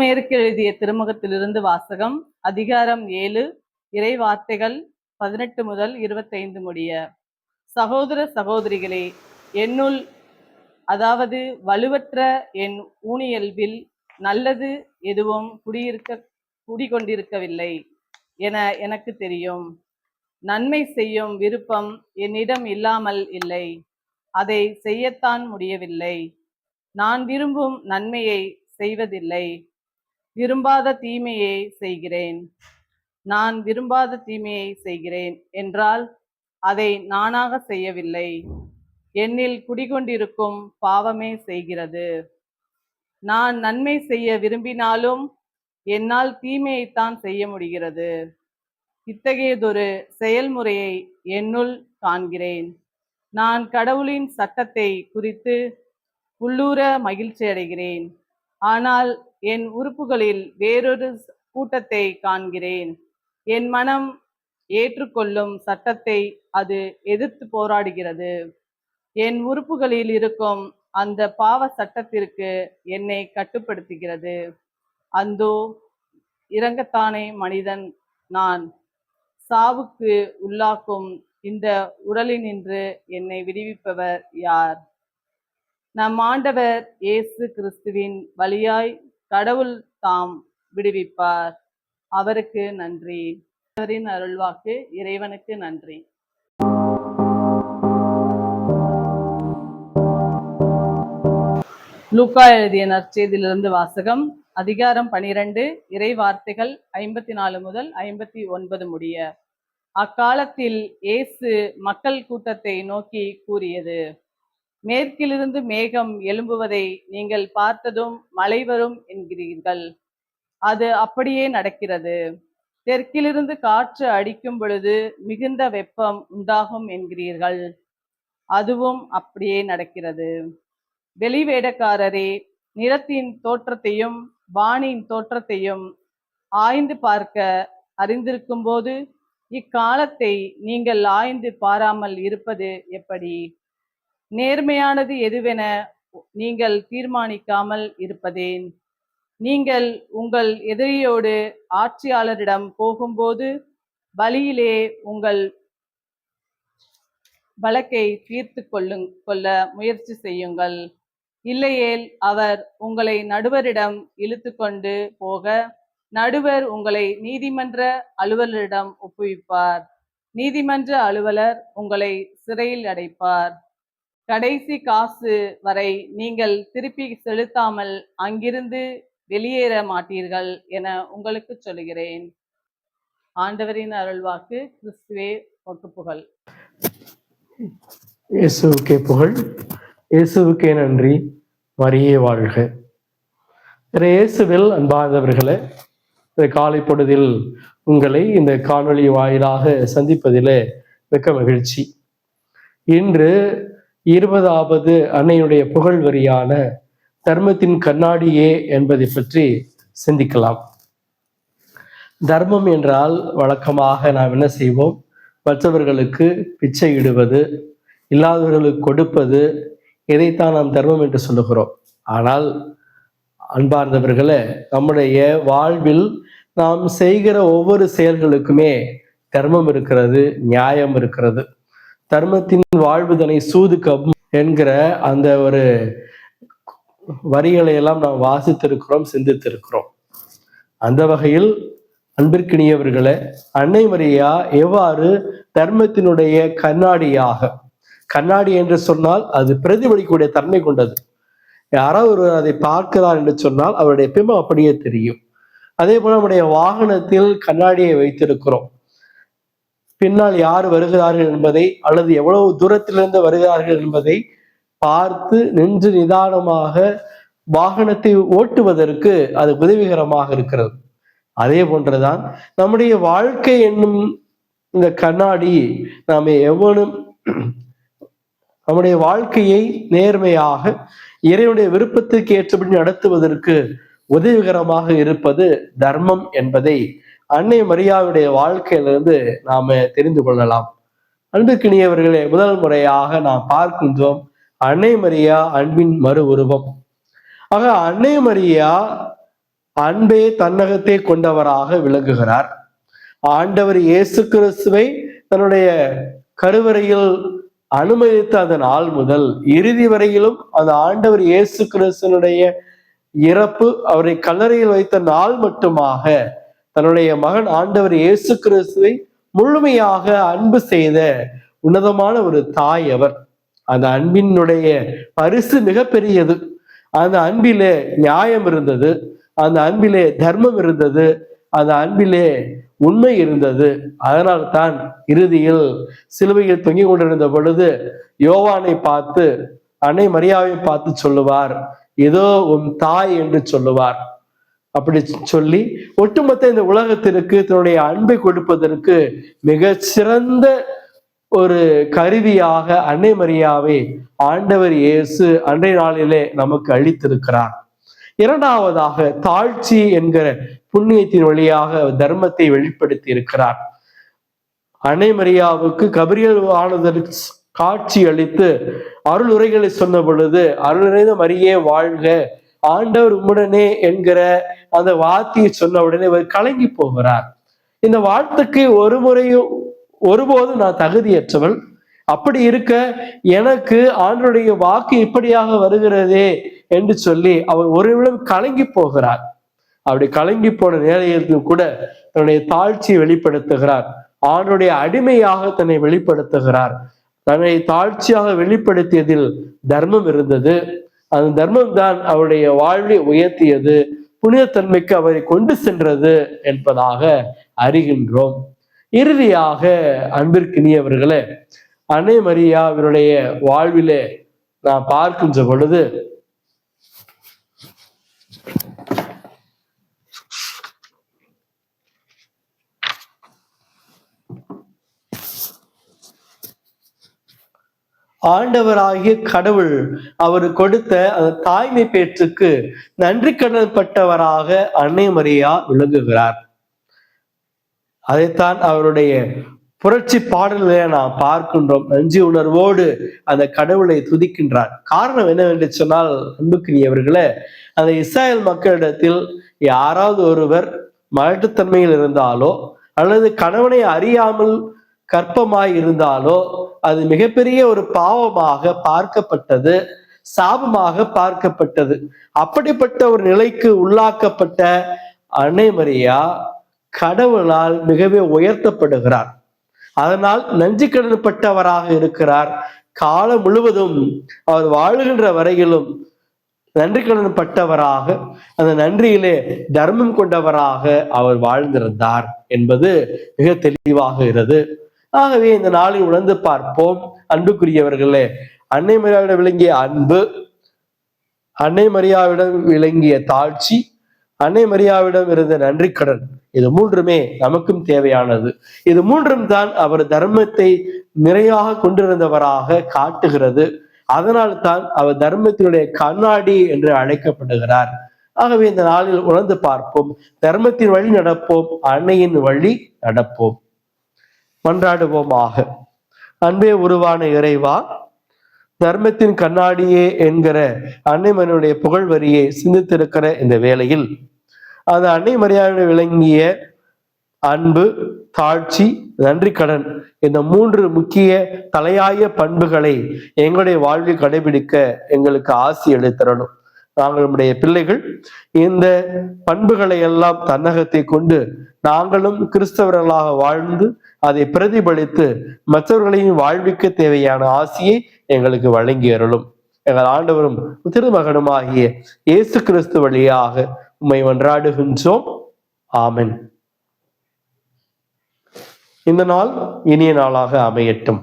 சோமேருக்கு எழுதிய திருமுகத்திலிருந்து வாசகம் அதிகாரம் ஏழு இறை வார்த்தைகள் பதினெட்டு முதல் இருபத்தைந்து முடிய. சகோதர சகோதரிகளே என்னுள் அதாவது வலுவற்ற என் ஊனியல்பில் நல்லது எதுவும் குடியிருக்க குடிகொண்டிருக்கவில்லை என எனக்கு தெரியும். நன்மை செய்யும் விருப்பம் என்னிடம் இல்லாமல் இல்லை. அதை செய்யத்தான் முடியவில்லை. நான் விரும்பும் நன்மையை செய்வதில்லை. விரும்பாத தீமையை செய்கிறேன். நான் விரும்பாத தீமையை செய்கிறேன் என்றால் அதை நானாக செய்யவில்லை. என்னில் குடிகொண்டிருக்கும் பாவமே செய்கிறது. நான் நன்மை செய்ய விரும்பினாலும் என்னால் தீமையைத்தான் செய்ய முடிகிறது. இத்தகையதொரு செயல்முறையை என்னுள் காண்கிறேன். நான் கடவுளின் சட்டத்தை குறித்து உள்ளூர மகிழ்ச்சி அடைகிறேன் ஆனால் என் உறுப்புகளில் வேறொரு கூட்டத்தை காண்கிறேன். என் மனம் ஏற்றுக்கொள்ளும் சட்டத்தை அது எதிர்த்து போராடுகிறது. என் உறுப்புகளில் இருக்கும் அந்த பாவ சட்டத்திற்கு என்னை கட்டுப்படுத்துகிறது. அந்தோ இறங்கத்தானே மனிதன் நான். சாவுக்கு உள்ளாக்கும் இந்த உடலினின்று என்னை விடுவிப்பவர் யார்? நம் ஆண்டவர் இயேசு கிறிஸ்துவின் வழியாய் கடவுள் தாம் விடுவிப்பார். அவருக்கு நன்றி. அவரின் அருள்வாக்கு இறைவனுக்கு நன்றி. லூக்கா எழுதிய நற்செய்தியிலிருந்து வாசகம் அதிகாரம் பனிரெண்டு இறை வார்த்தைகள் ஐம்பத்தி நாலு முதல் ஐம்பத்தி ஒன்பது முடிய. அக்காலத்தில் இயேசு மக்கள் கூட்டத்தை நோக்கி கூறியது மேற்கிலிருந்து மேகம் எழும்புவதை நீங்கள் பார்த்ததும் மழை வரும் என்கிறீர்கள். அது அப்படியே நடக்கிறது. தெற்கிலிருந்து காற்று அடிக்கும் பொழுது மிகுந்த வெப்பம் உண்டாகும் என்கிறீர்கள். அதுவும் அப்படியே நடக்கிறது. வெளிவேடக்காரரே நிலத்தின் தோற்றத்தையும் வானின் தோற்றத்தையும் ஆய்ந்து பார்க்க அறிந்திருக்கும் போது இக்காலத்தை நீங்கள் ஆய்ந்து பாராமல் இருப்பது எப்படி? நேர்மையானது எதுவென நீங்கள் தீர்மானிக்காமல் இருப்பதேன்? நீங்கள் உங்கள் எதிரியோடு ஆட்சியாளரிடம் போகும்போது வழியிலே உங்கள் வழக்கை தீர்த்து கொள்ளுங் கொள்ள முயற்சி செய்யுங்கள். இல்லையேல் அவர் உங்களை நடுவரிடம் இழுத்து கொண்டு போக நடுவர் உங்களை நீதிமன்ற அலுவலரிடம் ஒப்புவிப்பார். நீதிமன்ற அலுவலர் உங்களை சிறையில் அடைப்பார். கடைசி காசு வரை நீங்கள் திருப்பி செலுத்தாமல் அங்கிருந்து வெளியேற மாட்டீர்கள் என உங்களுக்கு சொல்கிறேன் ஆண்டவரின் அருள்வாக்கு கிறிஸ்துவே புகழ் இயேசுக்கே புகழ். இயேசுக்கே நன்றி. மரியே வாழ்க. இயேசுவில் அன்பார்ந்தவர்களே இந்த காலை பொழுதில் உங்களை இந்த காணொளி வாயிலாக சந்திப்பதிலே மிக்க மகிழ்ச்சி. இன்று இருபதாவது அன்னையுடைய புகழ் வரியான தர்மத்தின் கண்ணாடியே என்பதை பற்றி சிந்திக்கலாம். தர்மம் என்றால் வழக்கமாக நாம் என்ன செய்வோம்? மற்றவர்களுக்கு பிச்சை இடுவது இல்லாதவர்களுக்கு கொடுப்பது இதைத்தான் நாம் தர்மம் என்று சொல்லுகிறோம். ஆனால் அன்பார்ந்தவர்களே நம்முடைய வாழ்வில் நாம் செய்கிற ஒவ்வொரு செயல்களுக்குமே தர்மம் இருக்கிறது நியாயம் இருக்கிறது. தர்மத்தின் வாழ்வுதனை சூது கப் என்கிற அந்த ஒரு வரிகளை எல்லாம் நாம் வாசித்திருக்கிறோம் சிந்தித்திருக்கிறோம். அந்த வகையில் அன்பிற்கினியவர்களே அன்னை மரியா எவ்வாறு தர்மத்தினுடைய கண்ணாடியாக கண்ணாடி என்று சொன்னால் அது பிரதிபலிக்கக்கூடிய தன்மை கொண்டது. யாரோ ஒருவர் அதை பார்க்கிறார் என்று சொன்னால் அவருடைய பிம்பம் அப்படியே தெரியும். அதே போல நம்முடைய வாகனத்தில் கண்ணாடியை வைத்திருக்கிறோம். பின்னால் யார் வருகிறார்கள் என்பதை அல்லது எவ்வளவு தூரத்திலிருந்து வருகிறார்கள் என்பதை பார்த்து நின்று நிதானமாக வாகனத்தை ஓட்டுவதற்கு அது உதவிகரமாக இருக்கிறது. அதே போன்றுதான் நம்முடைய வாழ்க்கை என்னும் இந்த கண்ணாடி நாம் எவனும் நம்முடைய வாழ்க்கையை நேர்மையாக இறைவனுடைய விருப்பத்துக்கு ஏற்றபடி நடத்துவதற்கு உதவிகரமாக இருப்பது தர்மம் என்பதை அன்னை மரியாவுடைய வாழ்க்கையிலிருந்து நாம தெரிந்து கொள்ளலாம். அன்புக்கினியவர்களே முதல் முறையாக நாம் பார்க்கின்றோம் அன்னை மரியா அன்பின் மறு உருவம். ஆக அன்னை மரியா அன்பே தன்னகத்தை கொண்டவராக விளங்குகிறார். ஆண்டவர் இயேசு கிறிஸ்துவை தன்னுடைய கருவறையில் அனுமதித்த அந்த நாள் முதல் இறுதி வரையிலும் அந்த ஆண்டவர் இயேசு கிறிஸ்தனுடைய இறப்பு அவரை கல்லறையில் வைத்த நாள் மட்டுமாக தன்னுடைய மகன் ஆண்டவர் இயேசு கிறிஸ்துவை முழுமையாக அன்பு செய்த உன்னதமான ஒரு தாய் அவர். அந்த அன்பினுடைய பரிசு மிகப்பெரியது. அந்த அன்பிலே நியாயம் இருந்தது. அந்த அன்பிலே தர்மம் இருந்தது. அந்த அன்பிலே உண்மை இருந்தது. அதனால் தான் இறுதியில் சிலுவையில் தொங்கிக் கொண்டிருந்த பொழுது யோவானை பார்த்து அன்னை மரியாவை பார்த்து சொல்லுவார் இதோ உன் தாய் என்று சொல்லுவார். அப்படி சொல்லி ஒட்டுமொத்த இந்த உலகத்திற்கு தன்னுடைய அன்பை கொடுப்பதற்கு மிக சிறந்த ஒரு கருவியாக அன்னை மரியாவை ஆண்டவர் இயேசு அன்றைய நாளிலே நமக்கு அளித்திருக்கிறார். இரண்டாவதாக தாழ்ச்சி என்கிற புண்ணியத்தின் வழியாக தர்மத்தை வெளிப்படுத்தி இருக்கிறார் அன்னை மரியாவுக்கு கபிரியல் ஆனதற்கு காட்சி அளித்து அருள் உரைகளை சொன்ன பொழுது அருள் நிறைந்த மரியே வாழ்க ஆண்டவர் உம்முடனே என்கிற அந்த வார்த்தையை சொன்ன உடனே அவர் கலங்கி போகிறார். இந்த வாழ்த்துக்கு ஒரு முறையும் ஒருபோதும் நான் தகுதியற்றவள். அப்படி இருக்க எனக்கு ஆண்டருடைய வாக்கு இப்படியாக வருகிறதே என்று சொல்லி அவர் ஒரு நிமிடம் கலங்கி போகிறார். அப்படி கலங்கி போன நேரத்தில் கூட தன்னுடைய தாழ்ச்சியை வெளிப்படுத்துகிறார். ஆண்டுடைய அடிமையாக தன்னை வெளிப்படுத்துகிறார். தன்னை தாழ்ச்சியாக வெளிப்படுத்தியதில் தர்மம் இருந்தது. அந்த தர்மம் தான் அவருடைய வாழ்வை உயர்த்தியது புனிதத்தன்மைக்கு அவரை கொண்டு சென்றது என்பதாக அறிகின்றோம். இறுதியாக அன்பிற்கினியவர்களே அன்னை மரியா அவருடைய வாழ்விலே நான் பார்க்கின்ற பொழுது ஆண்டவராகிய கடவுள் அவர் கொடுத்த அந்த தாய்மை பேற்றுக்கு நன்றி கடன்பட்டவராக அன்னை மரியா விளங்குகிறார். அதைத்தான் அவருடைய புரட்சி பாடல்களை நாம் பார்க்கின்றோம். நன்றி உணர்வோடு அந்த கடவுளை துதிக்கின்றார். காரணம் என்னவென்று சொன்னால் அன்புக்குரியவர்களே அந்த இஸ்ராயல் மக்களிடத்தில் யாராவது ஒருவர் மலட்டுத்தன்மையில் இருந்தாலோ அல்லது கணவனை அறியாமல் கற்பமாய் இருந்தாலோ அது மிகப்பெரிய ஒரு பாவமாக பார்க்கப்பட்டது சாபமாக பார்க்கப்பட்டது. அப்படிப்பட்ட ஒரு நிலைக்கு உள்ளாக்கப்பட்ட அன்னை மரியா கடவுளால் மிகவே உயர்த்தப்படுகிறார். அதனால் நஞ்சு கடன்பட்டவராக இருக்கிறார். காலம் முழுவதும் அவர் வாழுகின்ற வரையிலும் நன்றி கடன் பட்டவராக அந்த நன்றியிலே தர்மம் கொண்டவராக அவர் வாழ்ந்திருந்தார் என்பது மிக தெளிவாகிறது ஆகவே இந்த நாளில் உணர்ந்து பார்ப்போம். அன்புக்குரியவர்களே அன்னை மரியாவிடம் விளங்கிய அன்பு அன்னை மரியாவிடம் விளங்கிய தாழ்ச்சி அன்னை மரியாவிடம் இருந்த நன்றி கடன் இது மூன்றுமே நமக்கும் தேவையானது. இது மூன்றும் தான் அவர் தர்மத்தை நிறையாக கொண்டிருந்தவராக காட்டுகிறது. அதனால் தான் அவர் தர்மத்தினுடைய கண்ணாடி என்று அழைக்கப்படுகிறார். ஆகவே இந்த நாளில் உணர்ந்து பார்ப்போம். தர்மத்தின் வழி நடப்போம். அன்னையின் வழி நடப்போம். மன்றாடுவோமாக. அன்பே உருவான இறைவா தர்மத்தின் கண்ணாடியே என்கிற அன்னைமனுடைய புகழ் வரியை சிந்தித்திருக்கிற இந்த வேளையில் அந்த அன்னை மரியாதை விளங்கிய அன்பு தாழ்ச்சி நன்றி கடன் இந்த மூன்று முக்கிய தலையாய பண்புகளை எங்களுடைய வாழ்வில் கடைபிடிக்க எங்களுக்கு ஆசி எடுத்தரணும் நம்முடைய பிள்ளைகள் இந்த பண்புகளை எல்லாம் தன்னகத்தை கொண்டு நாங்களும் கிறிஸ்தவர்களாக வாழ்ந்து அதை பிரதிபலித்து மற்றவர்களையும் வாழ்விக்க தேவையான ஆசியை எங்களுக்கு வழங்கி அருளும். எங்கள் ஆண்டவரும் திருமகனுமாகிய இயேசு கிறிஸ்து வழியாக உம்மை ஒன்றாடுகின்றோம் ஆமென். இந்த நாள் இனிய நாளாக அமையட்டும்.